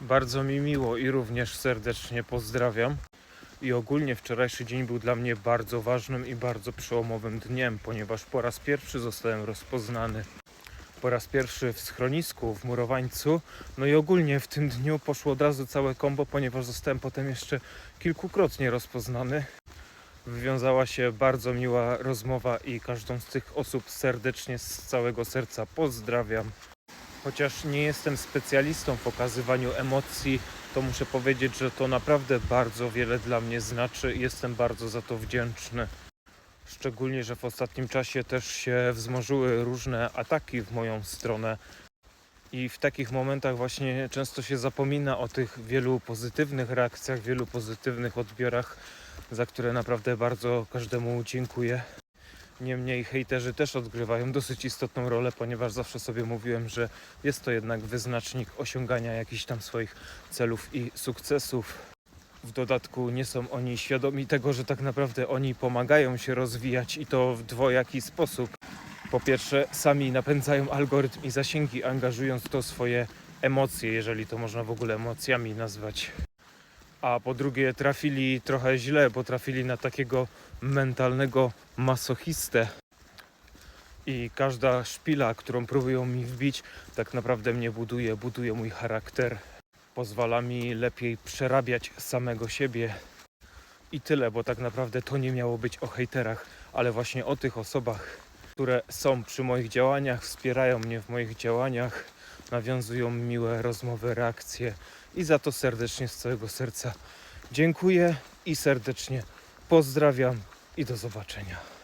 Bardzo mi miło i również serdecznie pozdrawiam. I ogólnie wczorajszy dzień był dla mnie bardzo ważnym i bardzo przełomowym dniem, ponieważ po raz pierwszy zostałem rozpoznany. Po raz pierwszy w schronisku, w murowańcu. No i ogólnie w tym dniu poszło od razu całe kombo, ponieważ zostałem potem jeszcze kilkukrotnie rozpoznany. Wywiązała się bardzo miła rozmowa i każdą z tych osób serdecznie z całego serca pozdrawiam. Chociaż nie jestem specjalistą w okazywaniu emocji, to muszę powiedzieć, że to naprawdę bardzo wiele dla mnie znaczy i jestem bardzo za to wdzięczny. Szczególnie, że w ostatnim czasie też się wzmożyły różne ataki w moją stronę. I w takich momentach właśnie często się zapomina o tych wielu pozytywnych reakcjach, wielu pozytywnych odbiorach, za które naprawdę bardzo każdemu dziękuję. Niemniej hejterzy też odgrywają dosyć istotną rolę, ponieważ zawsze sobie mówiłem, że jest to jednak wyznacznik osiągania jakichś tam swoich celów i sukcesów. W dodatku nie są oni świadomi tego, że tak naprawdę oni pomagają się rozwijać i to w dwojaki sposób. Po pierwsze, sami napędzają algorytm i zasięgi, angażując to swoje emocje, jeżeli to można w ogóle emocjami nazwać. A po drugie, trafili trochę źle, bo trafili na takiego mentalnego masochistę. I każda szpila, którą próbują mi wbić, tak naprawdę mnie buduje, buduje mój charakter. Pozwala mi lepiej przerabiać samego siebie. I tyle, bo tak naprawdę to nie miało być o hejterach, ale właśnie o tych osobach, które są przy moich działaniach, wspierają mnie w moich działaniach, nawiązują miłe rozmowy, reakcje i za to serdecznie z całego serca dziękuję i serdecznie pozdrawiam i do zobaczenia.